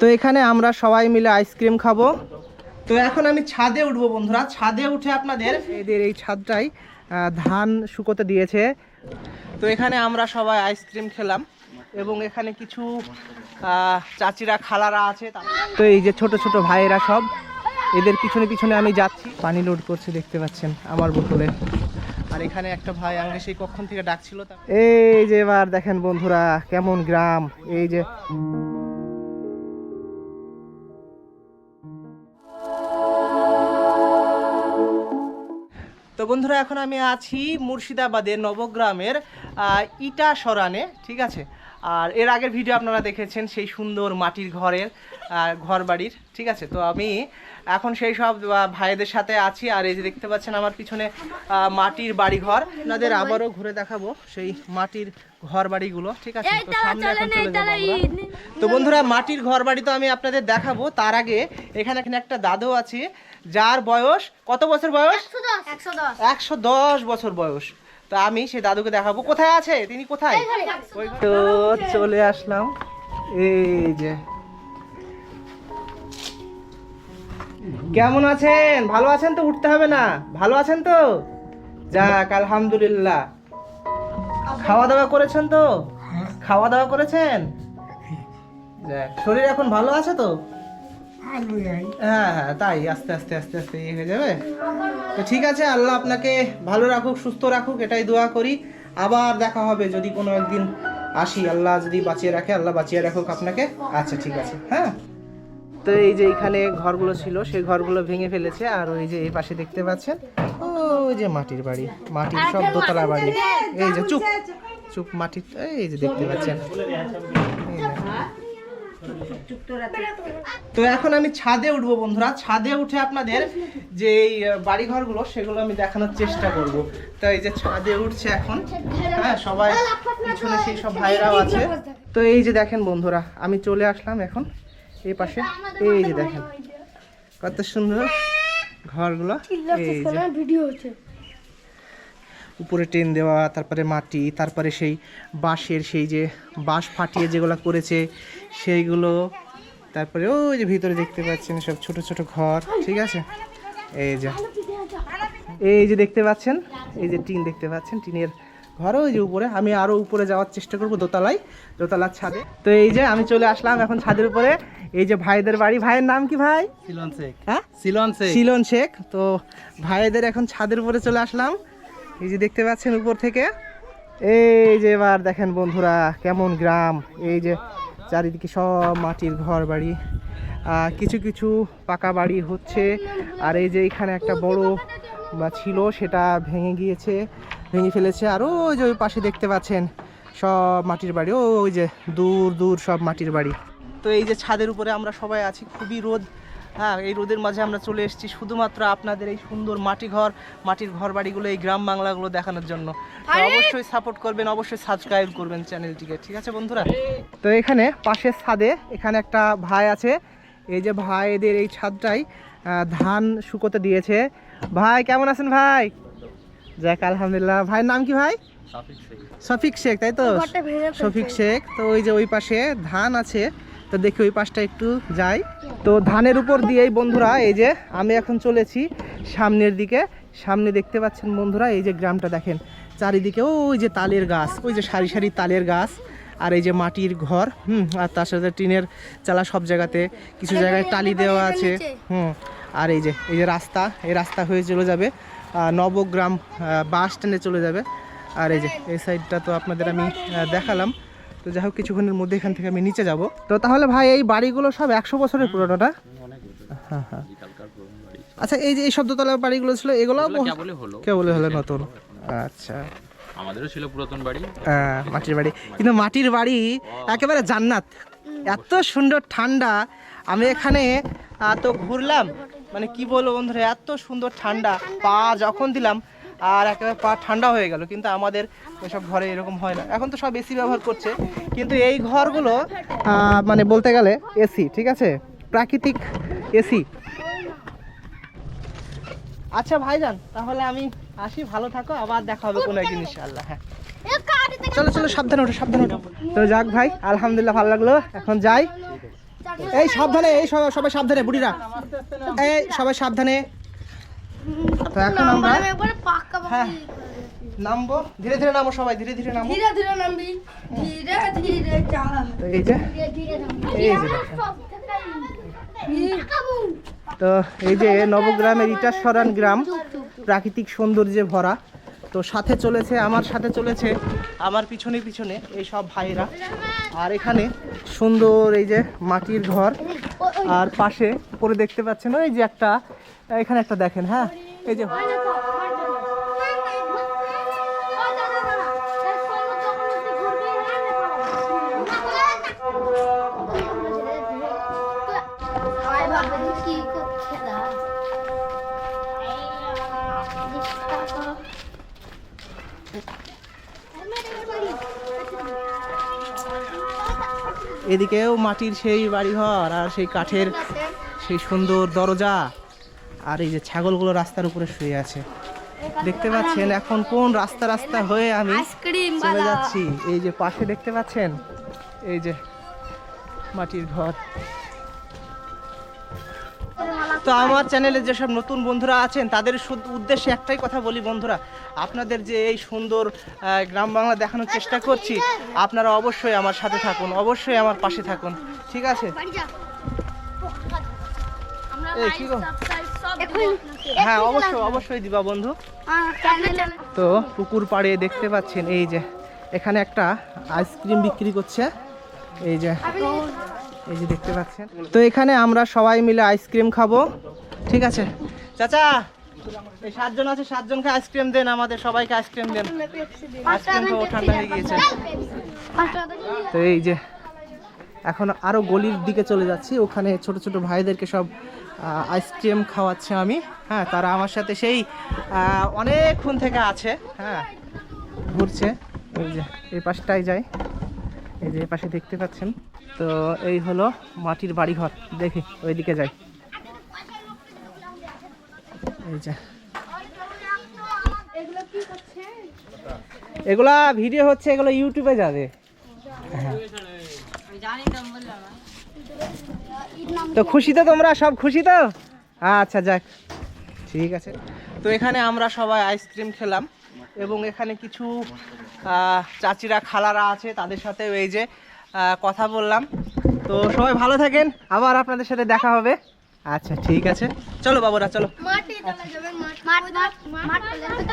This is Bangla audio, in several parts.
তো এখানে আমরা সবাই মিলে আইসক্রিম খাব। তো এখন আমি ছাদে উঠবো বন্ধুরা। ছাদে উঠে আপনাদের এদের এই ছাদটাই ধান শুকোতে দিয়েছে। তো এখানে আমরা সবাই আইসক্রিম খেলাম এবং এখানে কিছু চাচিরা, খালারা আছে তো এই যে ছোট ছোট ভাইয়েরা সব, এদের পিছনে পিছনে আমি যাচ্ছি। পানি লোড করছে, দেখতে পাচ্ছেন আমার বোতলে। আর এখানে একটা ভাই আমাকে সেই কখন থেকে ডাকছিল এই যে এবার দেখেন বন্ধুরা, কেমন গ্রাম। এই যে তো বন্ধুরা এখন আমি আছি মুর্শিদাবাদের নবগ্রামের ইটা সরানে ঠিক আছে? আর এর আগের ভিডিও আপনারা দেখেছেন সেই সুন্দর মাটির ঘরের ঘর বাড়ির ঠিক আছে? তো আমি এখন সেই সব ভাইদের সাথে আছি আর এই যে দেখতে পাচ্ছেন আমার পিছনে মাটির বাড়ি ঘর আপনাদের আবারও ঘুরে দেখাবো সেই মাটির ঘর বাড়িগুলো ঠিক আছে? তো সামনে এখন চলে যাব তো বন্ধুরা মাটির ঘর বাড়ি তো আমি আপনাদের দেখাবো। তার আগে এখানে এখানে একটা দাদু আছে যার বয়স কত বছর বয়স? একশো একশো দশ বছর বয়স। তো আমি সেই দাদুকে দেখাবো। কোথায় আছে? তিনি কোথায়? তো চলে আসলাম। এই যে। কেমন আছেন? ভালো আছেন তো? উঠতে হবে না। ভালো আছেন তো? যাক আলহামদুলিল্লাহ। খাওয়া দাওয়া করেছেন তো? খাওয়া দাওয়া করেছেন? যাক শরীর এখন ভালো আছে তো? হ্যাঁ হ্যাঁ তাই, আস্তে আস্তে আস্তে আস্তে ইয়ে হয়ে যাবে। তো ঠিক আছে, আল্লাহ আপনাকে ভালো রাখুক, সুস্থ রাখুক, এটাই দোয়া করি। আবার দেখা হবে, যদি কোনো একদিন আসি, আল্লাহ যদি বাঁচিয়ে রাখে, আল্লাহ বাঁচিয়ে রাখুক আপনাকে। আচ্ছা ঠিক আছে হ্যাঁ। তো এই যে এখানে ঘরগুলো ছিল, সেই ঘরগুলো ভেঙে ফেলেছে, আর ওই যে এই পাশে দেখতে পাচ্ছেন, ওই যে মাটির বাড়ি, মাটির সব দোতলা বাড়ি। এই যে চুপ চুপ মাটির, এই যে দেখতে পাচ্ছেন। তো এখন আমি ছাদে উঠবো বন্ধুরা। ছাদে উঠে আপনাদের যে এই বাড়ি ঘরগুলো সেগুলো আমি দেখানোর চেষ্টা করব। তো এই যে ছাদে উঠছে এখন। হ্যাঁ সবাই পিছনে সেই সব ভাইরাও আছে। তো এই যে দেখেন বন্ধুরা, আমি চলে আসলাম এখন এই পাশে। এই যে দেখেন, কত সুন্দর ঘরগুলো। এই যে। ভিডিও হচ্ছে উপরে টেন দেওয়া তারপরে মাটি তারপরে সেই বাঁশের সেই যে বাঁশ ফাটিয়ে যেগুলো করেছে সেইগুলো তারপরে ওই যে ভিতরে দেখতে পাচ্ছেন সব ছোট ছোট ঘর ঠিক আছে? এই যে এই যে দেখতে পাচ্ছেন এই যে টিন দেখতে পাচ্ছেন টিনের ঘর ওই যে উপরে। আমি আরও উপরে যাওয়ার চেষ্টা করব দোতলায় দোতলার ছাদে। তো এই যে আমি চলে আসলাম এখন ছাদের উপরে। এই যে ভাইদের বাড়ি ভাইয়ের নাম কি ভাই? সিলন শেখ। হ্যাঁ? সিলন শেখ। সিলন শেখ। তো ভাইদের এখন ছাদের উপরে চলে আসলাম। এই যে দেখতে পাচ্ছেন উপর থেকে? এই যে এবার দেখেন বন্ধুরা, কেমন গ্রাম। এই যে চারিদিকে সব মাটির ঘর বাড়ি কিছু কিছু পাকা বাড়ি হচ্ছে। আর এই যে এখানে একটা বড় ছিল, সেটা ভেঙে গিয়েছে, ভেঙে ফেলেছে। আর ওই যে ওই পাশে দেখতে পাচ্ছেন সব মাটির বাড়ি। ও ওই যে দূর দূর সব মাটির বাড়ি। তো এই যে ছাদের উপরে আমরা সবাই আছি, খুবই রোদ হ্যাঁ এই রোদের মাঝে আমরা চলে এসেছি শুধুমাত্র আপনাদের এই সুন্দর মাটি ঘর মাটির ঘর বাড়িগুলো এই গ্রাম বাংলাগুলো দেখানোর জন্য। তো অবশ্যই সাপোর্ট করবেন অবশ্যই সাবস্ক্রাইব করবেন চ্যানেলটিকে ঠিক আছে বন্ধুরা? তো এখানে পাশের ছাদে এখানে একটা ভাই আছে। এই যে ভাইদের এই ছাদটাই ধান শুকোতে দিয়েছে। ভাই কেমন আছেন ভাই? যাক আলহামদুলিল্লাহ। ভাইয়ের নাম কি ভাই? শফিক শেখ তাই তো? শফিক শেখ তো ওই যে ওই পাশে ধান আছে। তো দেখি ওই পাশটা একটু যাই। তো ধানের উপর দিয়েই বন্ধুরা এই যে আমি এখন চলেছি সামনের দিকে। সামনে দেখতে পাচ্ছেন বন্ধুরা এই যে গ্রামটা দেখেন। চারিদিকে ওই যে তালের গাছ ওই যে সারি সারি তালের গাছ আর এই যে মাটির ঘর হুম আর তার সাথে টিনের চালা সব জায়গাতে কিছু জায়গায় টালি দেওয়া আছে হুম আর এই যে এই যে রাস্তা এই রাস্তা হয়ে চলে যাবে নবগ্রাম বাস স্ট্যান্ডে চলে যাবে। আর এই যে এই সাইডটা তো আপনাদের আমি দেখালাম। তো যাই হোক কিছুক্ষণের মধ্যে এখান থেকে আমি নিচে যাব। তো তাহলে ভাই এই বাড়িগুলো সব একশো বছরের পুরোনো না হ্যাঁ হ্যাঁ। আচ্ছা এই যে এই শব্দতলা বাড়িগুলো ছিল এগুলো কেবলই হলো। কে বলে হলো নতুন। আচ্ছা। আমাদেরও ছিল পুরাতন বাড়ি। আহ, মাটির বাড়ি। কিন্তু মাটির বাড়ি একেবারে জান্নাত। এত সুন্দর ঠান্ডা। আমি এখানে তো ঘুরলাম। মানে কি বলব বন্ধুরা এত সুন্দর ঠান্ডা। পা যখন দিলাম আর একেবারে পা ঠান্ডা হয়ে গেল, কিন্তু আমাদের এসব ঘরে এরকম হয় না। এখন তো সব এসি ব্যবহার করছে, কিন্তু এই ঘরগুলো মানে বলতে গেলে এসি, ঠিক আছে? প্রাকৃতিক এসি। আচ্ছা ভাইজান, তাহলে আমি আসি, ভালো থাকো, আবার দেখা হবে কোনো একদিন ইনশাআল্লাহ হ্যাঁ। চলো চলো, সাবধানে ওঠো সাবধানে ওঠো। তো যাক ভাই, আলহামদুলিল্লাহ ভালো লাগল, এখন যাই। এই সাবধানে, এই সবাই সাবধানে, বুড়িরা। এই সবাই সাবধানে। তো এখন আমরা একবারে পাক্কা হ্যাঁ। নামবো ধীরে ধীরে নামো সবাই ধীরে ধীরে নামো। ধীরে ধীরে নামবি। ধীরে ধীরে চালা তো এই যে এই যে। তো এই যে নবগ্রামের ইটাসরান গ্রাম প্রাকৃতিক সৌন্দর্যে ভরা। তো সাথে চলেছে আমার সাথে চলেছে আমার পিছনে পিছনে এই সব ভাইরা আর এখানে সুন্দর এই যে মাটির ঘর। আর পাশে উপরে দেখতে পাচ্ছেন ওই যে একটা এখানে একটা দেখেন হ্যাঁ। এই যে। এদিকেও মাটির সেই বাড়িঘর আর সেই কাঠের সেই সুন্দর দরজা। আর এই যে ছাগলগুলো রাস্তার উপরে শুয়ে আছে। দেখতে পাচ্ছেন এখন কোন রাস্তা রাস্তা হয়ে আমি চলে যাচ্ছি। এই যে পাশে দেখতে পাচ্ছেন? এই যে মাটির ঘর। তো আমার চ্যানেলে যেসব নতুন বন্ধুরা আছেন তাদের উদ্দেশ্যে একটাই কথা বলি বন্ধুরা আপনাদের যে এই সুন্দর গ্রাম বাংলা দেখানোর চেষ্টা করছি আপনারা অবশ্যই আমার সাথে থাকুন অবশ্যই আমার পাশে থাকুন। ঠিক আছে? এই কি? হ্যাঁ অবশ্যই অবশ্যই দিবা বন্ধু। তো পুকুর পাড়ে দেখতে পাচ্ছেন এই যে এখানে একটা আইসক্রিম বিক্রি করছে। এই যে এই যে দেখতে পাচ্ছেন। তো এখানে আমরা সবাই মিলে আইসক্রিম খাব ঠিক আছে? চাচা এই সাতজন আছে সাতজনকে আইসক্রিম দেন আমাদের সবাইকে আইসক্রিম দেন। আইসক্রিম তো ঠান্ডা হয়ে গিয়েছে তো এই যে এখন আরও গলির দিকে চলে যাচ্ছি ওখানে ছোট ছোট ভাইদেরকে সব আইসক্রিম খাওয়াচ্ছে আমি। হ্যাঁ তারা আমার সাথে সেই অনেকক্ষণ থেকে আছে। হ্যাঁ ঘুরছে। এই যে, এই পাশটাই যায় এই যে পাশে দেখতে পাচ্ছেন। তো এই হলো মাটির বাড়িঘর। দেখি, ওইদিকে যাই। এই যে। এগুলা ভিডিও হচ্ছে, এগুলো ইউটিউবে যাবে হ্যাঁ তো খুশি তো তোমরা? সব খুশি তো? আচ্ছা যাক। ঠিক আছে। তো এখানে আমরা সবাই আইসক্রিম খেলাম এবং এখানে কিছু চাচিরা, খালারা আছে, তাদের সাথে এই যে কথা বললাম। তো সবাই ভালো থাকেন। আবার আপনাদের সাথে দেখা হবে। আচ্ছা ঠিক আছে। চলো বাবুরা চলো।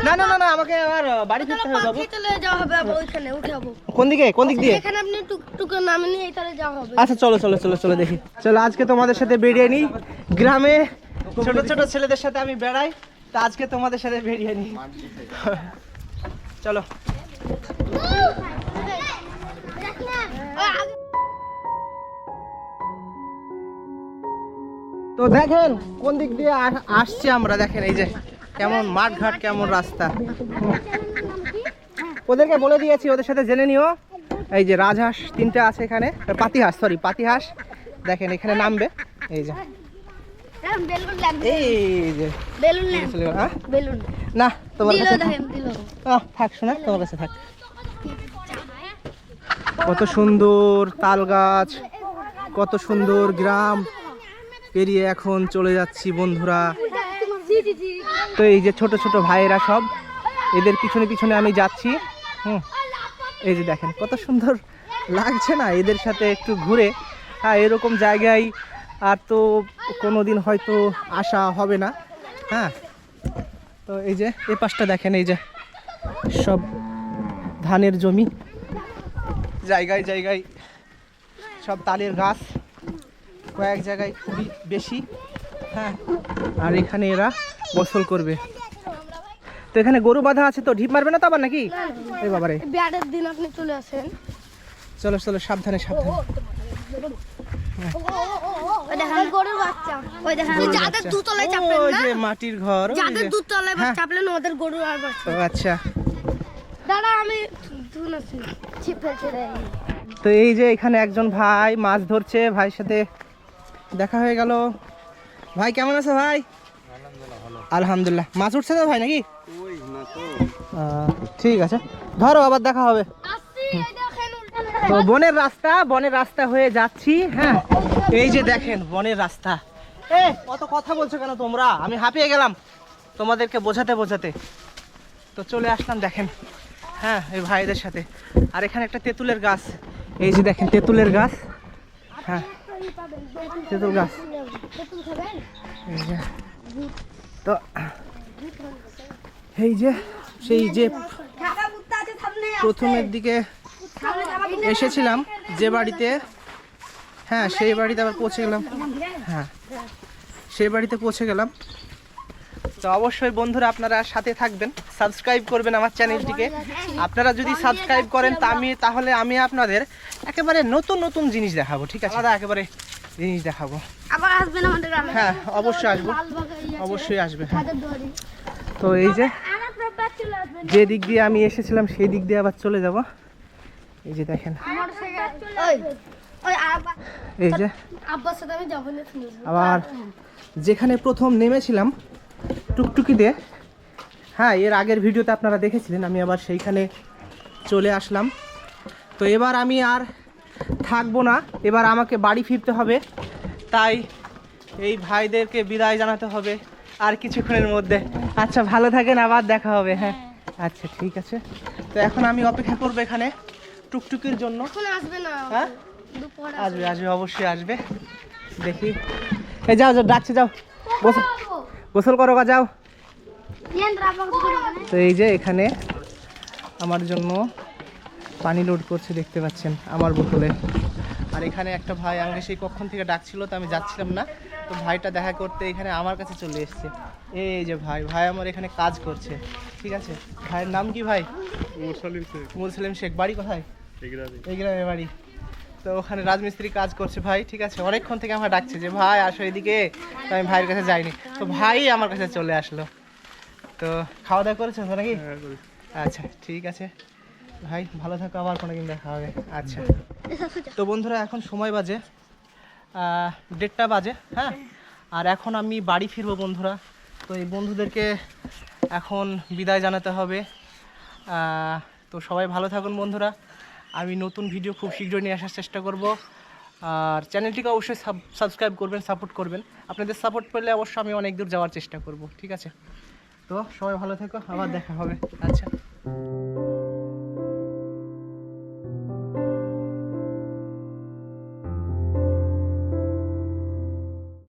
না না না না আমাকে আবার বাড়ি ফিরতে হবে বাবু। চলে যাওয়া হবে ওইখানে উঠে যাব কোন দিকে কোন দিক দিয়ে? এখানে আপনি টুকটুকে নামে নিয়ে তালে যাওয়া হবে। আচ্ছা চলো চলো চলো চলো দেখি। চলো আজকে তোমাদের সাথে বেরিয়ে নিই গ্রামে ছোট ছোট ছেলেদের সাথে আমি বেড়াই তা আজকে তোমাদের সাথে বেরিয়ে নিই চলো তো দেখেন, কোন দিক দিয়ে আস- আসছি আমরা, দেখেন এই যে, কেমন মাঠ ঘাট কেমন রাস্তা। ওদেরকে বলে দিয়েছি, ওদের সাথে জেনে নিও। এই যে রাজহাঁস তিনটে আছে এখানে পাতিহাঁস সরি পাতিহাঁস। দেখেন, এখানে নামবে। এই যে। না, তোমার কাছে থাক। তোমার কাছে থাক। কত সুন্দর তাল গাছ, কত সুন্দর গ্রাম। পেরিয়ে এখন চলে যাচ্ছি বন্ধুরা। তো এই যে ছোট ছোট ভাইয়েরা সব এদের পিছনে পিছনে আমি যাচ্ছি হুম। এই যে দেখেন কত সুন্দর লাগছে না এদের সাথে একটু ঘুরে। হ্যাঁ এরকম জায়গায় আর তো কোনো দিন হয়তো আসা হবে না। হ্যাঁ তো এই যে এই পাশটা দেখেন এই যে সব ধানের জমি। জায়গায় জায়গায় সব তালের গাছ। কয়েক জায়গায় খুবই বেশি। হ্যাঁ আর এখানে এরা গোসল করবে। তো এখানে গরু বাঁধা আছে তো ঢিপ মারবে না তো আবার নাকি? এই বাবারে। ব্যাটের দিন আপনি চলে আসেন। চলো চলো সাবধানে সাবধানে। ওই দেখেন গরুর বাচ্চা। ওই দেখেন। গরুর যাদের বাচ্চা। দুতলায় চাপলেন ওই না? যে মাটির ঘর যাদের দুতলায় হ্যাঁ। চাপলেন ওদের গরু আর আচ্ছা। দাদা আমি তো এই যে এখানে একজন ভাই মাছ ধরছে ভাইয়ের সাথে দেখা হয়ে গেল। ভাই কেমন আছে ভাই? আলহামদুলিল্লাহ মাছ উঠছে তো ভাই নাকি? ঠিক আছে। ধরো আবার দেখা হবে। আসছি এই দেখেন উল্টা তো বনের রাস্তা বনের রাস্তা হয়ে যাচ্ছি হ্যাঁ? এই যে দেখেন বনের রাস্তা। এ কত কথা বলছো কেন তোমরা? আমি হাঁপিয়ে গেলাম তোমাদেরকে বোঝাতে বোঝাতে। তো চলে আসলাম দেখেন। হ্যাঁ এই ভাইদের সাথে। আর এখানে একটা তেঁতুলের গাছ। এই যে দেখেন তেঁতুলের গাছ। হ্যাঁ। তো যে, সেই যে প্রথমের দিকে এসেছিলাম যে বাড়িতে হ্যাঁ সেই বাড়িতে আবার পৌঁছে গেলাম। হ্যাঁ সেই বাড়িতে পৌঁছে গেলাম। তো অবশ্যই বন্ধুরা আপনারা সাথে থাকবেন সাবস্ক্রাইব করবেন আমার চ্যানেলটিকে আপনারা যদি সাবস্ক্রাইব করেন তা আমি তাহলে আমি আপনাদের একেবারে নতুন নতুন জিনিস দেখাবো ঠিক আছে? দাদা একেবারে জিনিস দেখাবো। আবার আসবেন আমাদের গ্রামে। হ্যাঁ অবশ্যই আসব। অবশ্যই আসবে হ্যাঁ। তো এই যে যে দিক দিয়ে আমি এসেছিলাম সেই দিক দিয়ে আবার চলে যাব। এই যে দেখেন। ওই ওই আব্বা এই যে। আব্বার সাথে আমি যাব না আবার যেখানে প্রথম নেমেছিলাম টুকটুকিতে হ্যাঁ এর আগের ভিডিওতে আপনারা দেখেছিলেন আমি আবার সেইখানে চলে আসলাম। তো এবার আমি আর থাকব না এবার আমাকে বাড়ি ফিরতে হবে। তাই এই ভাইদেরকে বিদায় জানাতে হবে আর কিছুক্ষণের মধ্যে। আচ্ছা ভালো থাকেন আবার দেখা হবে হ্যাঁ। আচ্ছা ঠিক আছে। তো এখন আমি অপেক্ষা করব এখানে টুকটুকির জন্য। হ্যাঁ? আসবে। আসবে অবশ্যই আসবে। দেখি। এই যাও যাও ডাকছে যাও। গোসল গোসল করো গা যাও। তো এই যে এখানে আমার জন্য পানি লোড করছে দেখতে পাচ্ছেন আমার বোতলে। আর এখানে একটা ভাই আমাকে সেই কখন থেকে ডাকছিল তো আমি যাচ্ছিলাম না। তো ভাইটা দেখা করতে এখানে আমার কাছে চলে এসেছে। এই যে ভাই ভাই আমার এখানে কাজ করছে। ঠিক আছে? ভাইয়ের নাম কি ভাই? মুসলিম শেখ। বাড়ি কোথায়? এই গ্রামে বাড়ি। তো ওখানে রাজমিস্ত্রি কাজ করছে ভাই ঠিক আছে? অনেকক্ষণ থেকে আমার ডাকছে যে ভাই আসো এদিকে। তো আমি ভাইয়ের কাছে যাইনি। তো ভাই আমার কাছে চলে আসলো। তো খাওয়া দাওয়া করেছেন তো নাকি? আচ্ছা ঠিক আছে। ভাই ভালো থাকো আবার কোনো দিন দেখা হবে। আচ্ছা। তো বন্ধুরা এখন সময় বাজে দেড়টা বাজে হ্যাঁ? আর এখন আমি বাড়ি ফিরবো বন্ধুরা। তো এই বন্ধুদেরকে এখন বিদায় জানাতে হবে। তো সবাই ভালো থাকুন বন্ধুরা। আমি নতুন ভিডিও খুব শীঘ্রই নিয়ে আসার চেষ্টা করব। আর চ্যানেলটিকে অবশ্যই সাবস্ক্রাইব করবেন সাপোর্ট করবেন। আপনাদের সাপোর্ট পেলে অবশ্যই আমি অনেক দূর যাওয়ার চেষ্টা করব, ঠিক আছে? তো সবাই ভালো থেকো, আবার দেখা হবে। আচ্ছা।